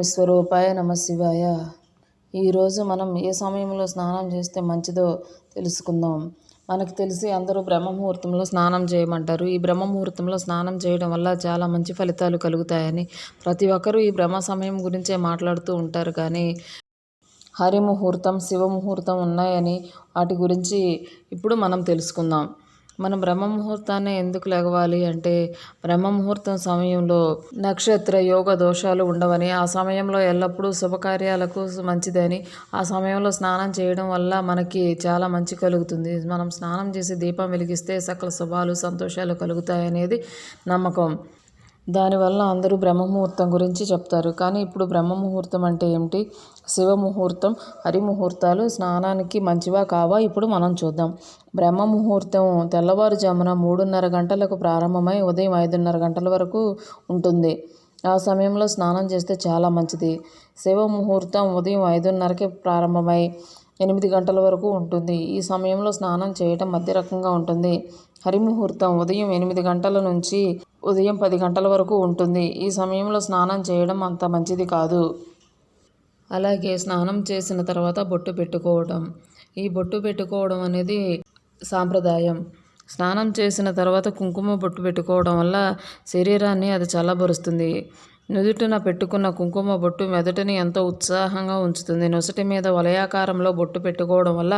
విశ్వరూపాయ నమ శివాయ. ఈరోజు మనం ఏ సమయంలో స్నానం చేస్తే మంచిదో తెలుసుకుందాం. మనకు తెలిసి అందరూ బ్రహ్మ ముహూర్తంలో స్నానం చేయమంటారు. ఈ బ్రహ్మ ముహూర్తంలో స్నానం చేయడం వల్ల చాలా మంచి ఫలితాలు కలుగుతాయని ప్రతి ఒక్కరూ ఈ బ్రహ్మ సమయం గురించే మాట్లాడుతూ ఉంటారు కానీ హరి ముహూర్తం శివ ముహూర్తం ఉన్నాయని వాటి గురించి ఇప్పుడు మనం తెలుసుకుందాం. మనం బ్రహ్మ ముహూర్తాన్ని ఎందుకు లెగవాలి అంటే బ్రహ్మ ముహూర్తం సమయంలో నక్షత్ర యోగ దోషాలు ఉండవని ఆ సమయంలో ఎల్లప్పుడూ శుభకార్యాలకు మంచిదని ఆ సమయంలో స్నానం చేయడం వల్ల మనకి చాలా మంచి కలుగుతుంది. మనం స్నానం చేసి దీపం వెలిగిస్తే సకల శుభాలు సంతోషాలు కలుగుతాయనేది నమ్మకం. దానివల్ల అందరూ బ్రహ్మ ముహూర్తం గురించి చెప్తారు. కానీ ఇప్పుడు బ్రహ్మ ముహూర్తం అంటే ఏమిటి? శివ ముహూర్తం హరి ముహూర్తాలు స్నానానికి మంచివా కావా? ఇప్పుడు మనం చూద్దాం. బ్రహ్మ ముహూర్తం తెల్లవారుజామున మూడున్నర గంటలకు ప్రారంభమై ఉదయం ఐదున్నర గంటల వరకు ఉంటుంది. ఆ సమయంలో స్నానం చేస్తే చాలా మంచిది. శివ ముహూర్తం ఉదయం ఐదున్నరకి ప్రారంభమై ఎనిమిది గంటల వరకు ఉంటుంది. ఈ సమయంలో స్నానం చేయటం మధ్య రకంగా ఉంటుంది. హరిముహూర్తం ఉదయం ఎనిమిది గంటల నుంచి ఉదయం పది గంటల వరకు ఉంటుంది. ఈ సమయంలో స్నానం చేయడం అంత మంచిది కాదు. అలాగే స్నానం చేసిన తర్వాత బొట్టు పెట్టుకోవడం ఈ బొట్టు పెట్టుకోవడం అనేది సాంప్రదాయం. స్నానం చేసిన తర్వాత కుంకుమ బొట్టు పెట్టుకోవడం వల్ల శరీరాన్ని అది చల్లబరుస్తుంది. నుదుటిన పెట్టుకున్న కుంకుమ బొట్టు మెదటిని ఎంతో ఉత్సాహంగా ఉంచుతుంది. నొసటి మీద వలయాకారంలో బొట్టు పెట్టుకోవడం వల్ల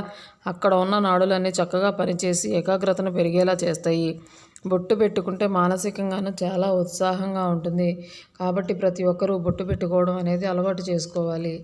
అక్కడ ఉన్న నాడులన్నీ చక్కగా పనిచేసి ఏకాగ్రతను పెరిగేలా చేస్తాయి. బొట్టు పెట్టుకుంటే మానసికంగాను చాలా ఉత్సాహంగా ఉంటుంది. కాబట్టి ప్రతి ఒక్కరూ బొట్టు పెట్టుకోవడం అనేది అలవాటు చేసుకోవాలి.